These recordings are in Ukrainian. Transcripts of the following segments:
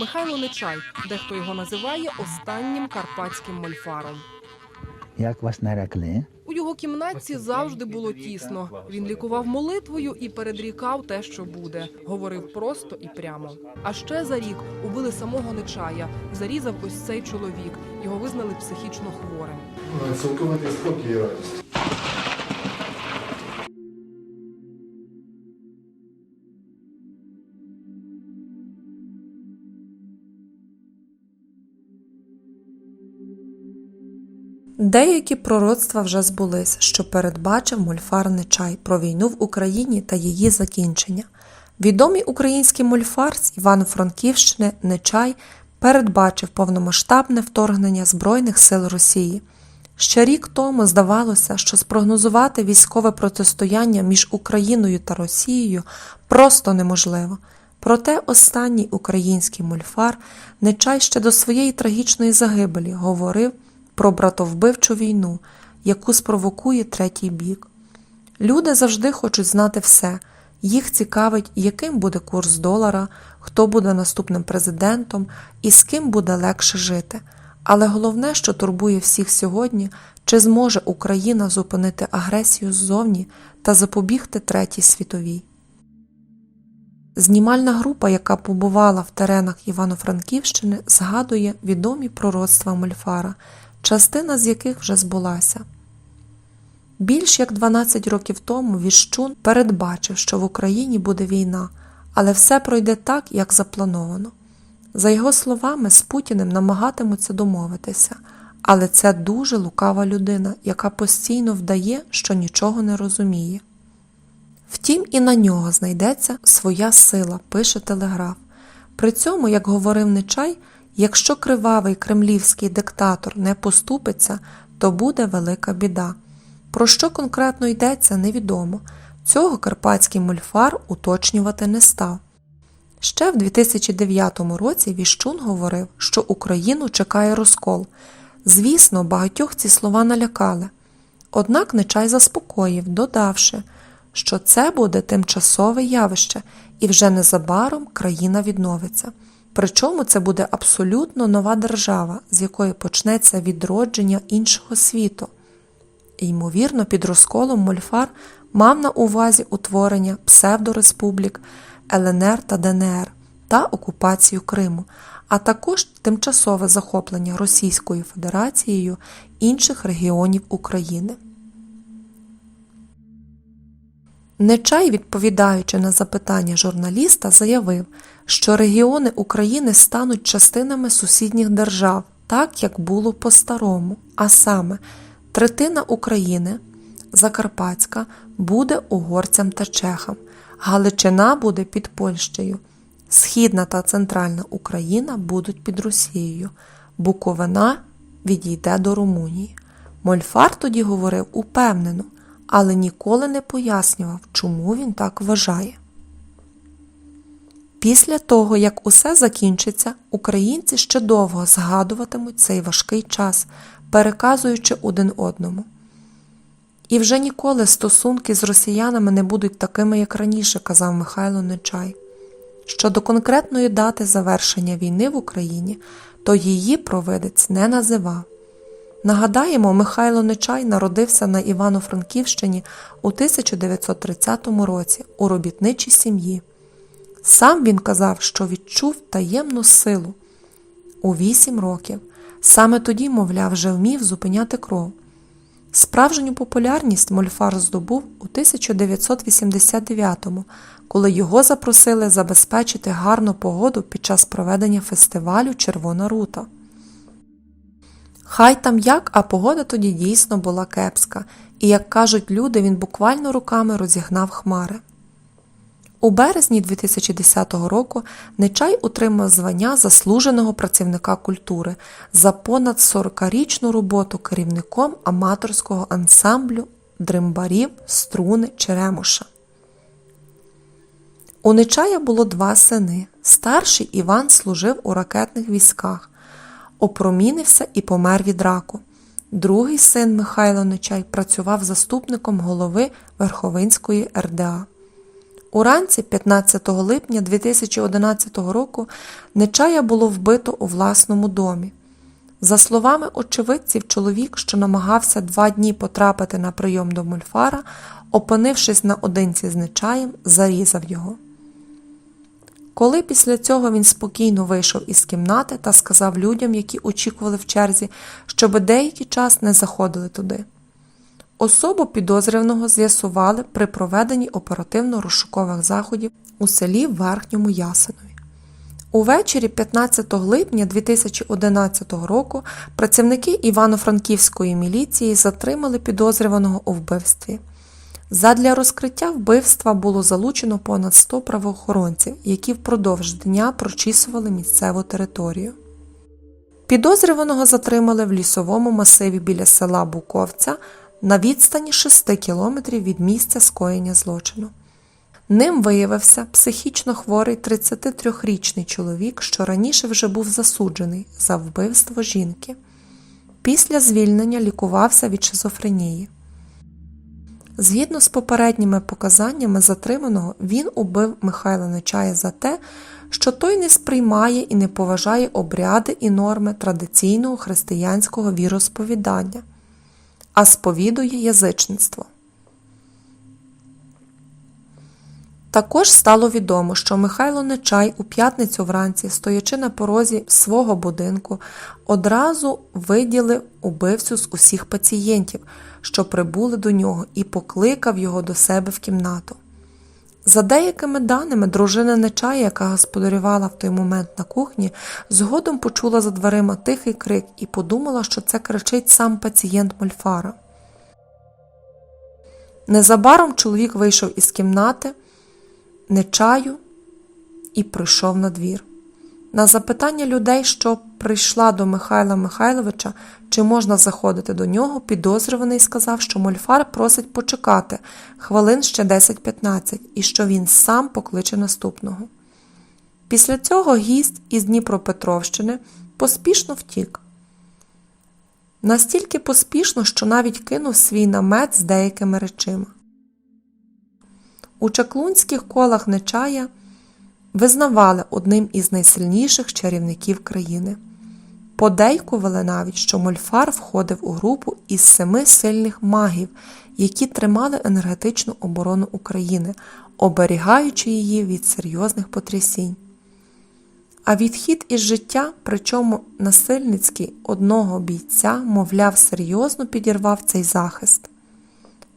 Михайло Нечай, дехто його називає останнім карпатським мольфаром. Як вас нарекли? У його кімнатці завжди було тісно. Він лікував молитвою і передрікав те, що буде. Говорив просто і прямо. А ще за рік убили самого Нечая. Зарізав ось цей чоловік. Його визнали психічно хворим. Цілковитий спокій і радість. Деякі пророцтва вже збулись, що передбачив мольфар Нечай про війну в Україні та її закінчення. Відомий український мольфар з Івано-Франківщини Нечай передбачив повномасштабне вторгнення Збройних сил Росії. Ще рік тому здавалося, що спрогнозувати військове протистояння між Україною та Росією просто неможливо. Проте останній український мольфар Нечай ще до своєї трагічної загибелі говорив про братовбивчу війну, яку спровокує третій бік. Люди завжди хочуть знати все. Їх цікавить, яким буде курс долара, хто буде наступним президентом і з ким буде легше жити. Але головне, що турбує всіх сьогодні, чи зможе Україна зупинити агресію ззовні та запобігти третій світовій. Знімальна група, яка побувала в теренах Івано-Франківщини, згадує відомі пророцтва Мольфара, частина з яких вже збулася. Більш як 12 років тому Віщун передбачив, що в Україні буде війна, але все пройде так, як заплановано. За його словами, з Путіним намагатимуться домовитися, але це дуже лукава людина, яка постійно вдає, що нічого не розуміє. Втім, і на нього знайдеться своя сила, пише телеграф. При цьому, як говорив Нечай, якщо кривавий кремлівський диктатор не поступиться, то буде велика біда. Про що конкретно йдеться, невідомо. Цього карпатський мольфар уточнювати не став. Ще в 2009 році Віщун говорив, що Україну чекає розкол. Звісно, багатьох ці слова налякали. Однак Нечай заспокоїв, додавши, що це буде тимчасове явище, і вже незабаром країна відновиться. Причому це буде абсолютно нова держава, з якої почнеться відродження іншого світу. І, ймовірно, під розколом Мольфар мав на увазі утворення псевдореспублік ЛНР та ДНР та окупацію Криму, а також тимчасове захоплення Російською Федерацією інших регіонів України. Нечай, відповідаючи на запитання журналіста, заявив, що регіони України стануть частинами сусідніх держав, так як було по-старому, а саме третина України, Закарпатська, буде угорцям та чехам, Галичина буде під Польщею, Східна та Центральна Україна будуть під Росією, Буковина відійде до Румунії. Мольфар тоді говорив упевнено, але ніколи не пояснював, чому він так вважає. Після того, як усе закінчиться, українці ще довго згадуватимуть цей важкий час, переказуючи один одному. І вже ніколи стосунки з росіянами не будуть такими, як раніше, казав Михайло Нечай. Щодо конкретної дати завершення війни в Україні, то її провидець не називав. Нагадаємо, Михайло Нечай народився на Івано-Франківщині у 1930 році у робітничій сім'ї. Сам він казав, що відчув таємну силу у вісім років. Саме тоді, мовляв, вже вмів зупиняти кров. Справжню популярність Мольфар здобув у 1989-му, коли його запросили забезпечити гарну погоду під час проведення фестивалю Червона рута. Хай там як, а погода тоді дійсно була кепська, і, як кажуть люди, він буквально руками розігнав хмари. У березні 2010 року Нечай отримав звання заслуженого працівника культури за понад 40-річну роботу керівником аматорського ансамблю дримбарів струни Черемоша. У Нечая було два сини. Старший Іван служив у ракетних військах, опромінився і помер від раку. Другий син Михайло Нечай працював заступником голови Верховинської РДА. Уранці 15 липня 2011 року Нечая було вбито у власному домі. За словами очевидців, чоловік, що намагався два дні потрапити на прийом до Мульфара, опинившись наодинці з Нечаєм, зарізав його. Коли після цього він спокійно вийшов із кімнати та сказав людям, які очікували в черзі, щоб деякий час не заходили туди. Особу підозрюваного з'ясували при проведенні оперативно-розшукових заходів у селі Верхньому Ясинові. Увечері 15 липня 2011 року працівники Івано-Франківської міліції затримали підозрюваного у вбивстві. Задля розкриття вбивства було залучено понад 100 правоохоронців, які впродовж дня прочісували місцеву територію. Підозрюваного затримали в лісовому масиві біля села Буковця на відстані 6 кілометрів від місця скоєння злочину. Ним виявився психічно хворий 33-річний чоловік, що раніше вже був засуджений за вбивство жінки. Після звільнення лікувався від шизофренії. Згідно з попередніми показаннями затриманого, він убив Михайла Нечая за те, що той не сприймає і не поважає обряди і норми традиційного християнського віросповідання, а сповідує язичництво. Також стало відомо, що Михайло Нечай у п'ятницю вранці, стоячи на порозі свого будинку, одразу виділив убивцю з усіх пацієнтів, що прибули до нього, і покликав його до себе в кімнату. За деякими даними, дружина Нечая, яка господарювала в той момент на кухні, згодом почула за дверима тихий крик і подумала, що це кричить сам пацієнт Мольфара. Незабаром чоловік вийшов із кімнати нечаю і прийшов на двір. На запитання людей, що прийшла до Михайла Михайловича, чи можна заходити до нього, підозрюваний сказав, що Мольфар просить почекати хвилин ще 10-15 і що він сам покличе наступного. Після цього гість із Дніпропетровщини поспішно втік. Настільки поспішно, що навіть кинув свій намет з деякими речима. У чаклунських колах Нечая визнавали одним із найсильніших чарівників країни. Подейкували навіть, що Мольфар входив у групу із семи сильних магів, які тримали енергетичну оборону України, оберігаючи її від серйозних потрясінь. А відхід із життя, причому насильницький одного бійця, мовляв, серйозно підірвав цей захист.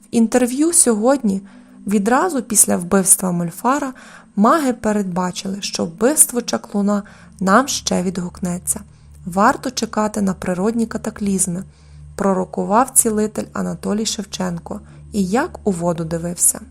В інтерв'ю сьогодні. Відразу після вбивства Мольфара маги передбачили, що вбивство чаклуна нам ще відгукнеться. Варто чекати на природні катаклізми, пророкував цілитель Анатолій Шевченко і як у воду дивився.